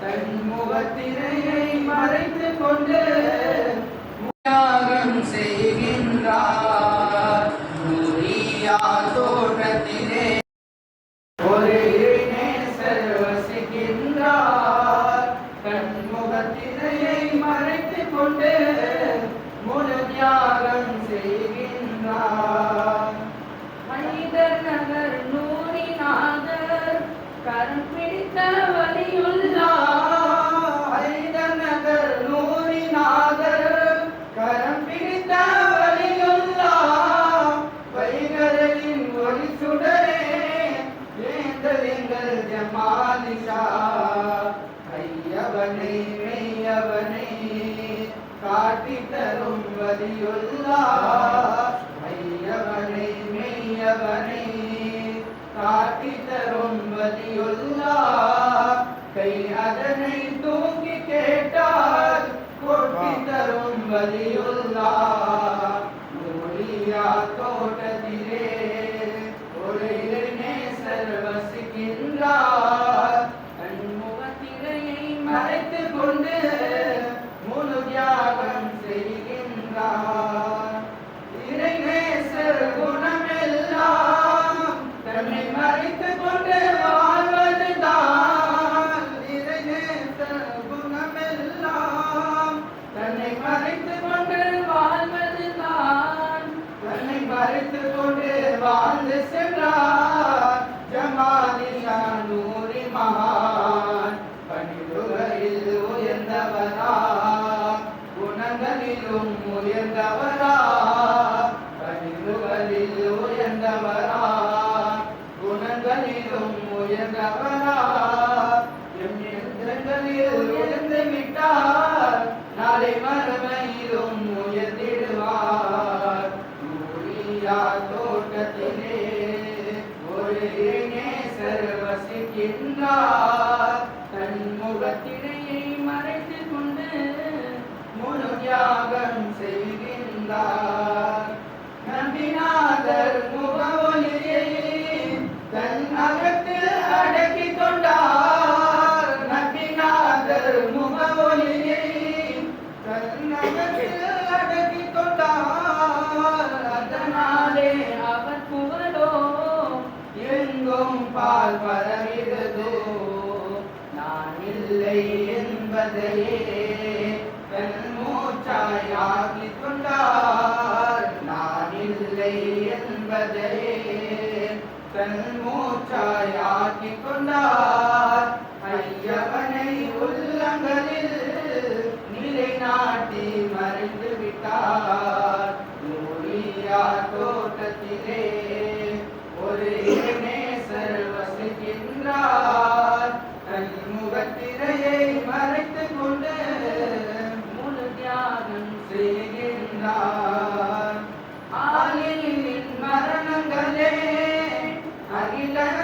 தன் முகத்திரையை மறைத்துக் கொண்டு தரும் வலியுள்ளா ஐயவனை காட்டி தரும் வலியுள்ளா கை அதனை தூக்கி கேட்டால் கொட்டி தரும் வலியுள்ளா நூலியா தோட்டத்திலே ஒரு கொண்டு மறைத்துக் கொண்டு வாழ்ந்து சென்றார் ஜமாலிஷா நூரி மகான். பணிவுகளில் உயர்ந்தவரா குணங்களிலும் உயர்ந்தவரா வசிக்கின்றார் தன் முகத்திடையை மறைத்து கொண்டு முழு தியாகம் செய்கின்றார் நம்பினாதர் முகவொலியை தன் அகத்தில் அடக்கி கொண்டார். நம்பினாதர் முகவொலியை தன் அகத்தில் அடக்கி கொண்டார். அதனாலே அவர் புகழோ எங்கும் பால் பரவி என்பதையே தன் கொண்டார். நான் இல்லை என்பதையே தன் கொண்டார். ஐயவனை உள்ளங்களில் நிலைநாட்டி மறைந்து விட்டார் நூலியா தோட்டத்திலே ஒரு நேசர் வசிக்கின்றார் தன் முகத்திரையை மறைத்துக் கொண்டு முழு தியாகம் செய்கின்றார் ஆலிமின் மரணங்களே அகிலத்தில் மரணம் என ஆலிமின் மரணங்களே அகிலத்தின் மரணமென நபிநாதர் சொல்லி சென்றார் நம் குருநாதர் உணர்த்தி சென்றார் புரியாத பிரியமெல்லாம் பிரிந்த பின்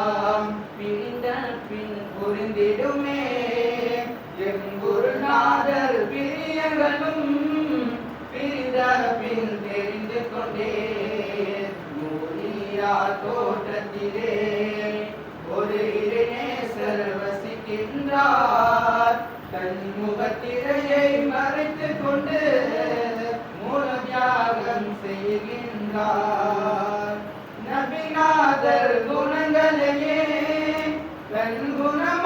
புரிந்திடுமே என் குருநாதர் பிரியங்களும் பிரிந்த பின் தெரிந்து கொண்டே நூலியா தோட்டத்திலே ஒரு இறைநேசர் வசிக்கின்றார் தன் முகத்திரையை மறைத்துக் கொண்டு மூல தியாகம் செய்கின்றார். நபிநாதர் குணங்களையே தன் குணம்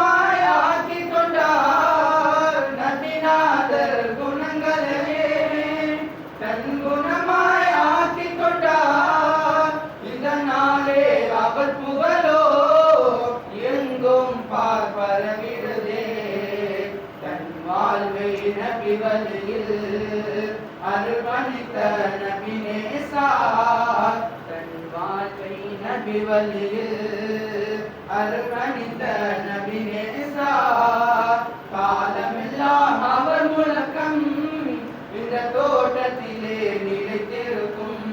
வழியில் அர்ப்பணித்த நபி நேசா தன் வாழ்க்கை நபி வழியில் அர்ப்பணித்த நபி நேசா காலமெல்லாம் அவர் முழக்கம் இந்த தோட்டத்திலே நிலைத்திருக்கும்.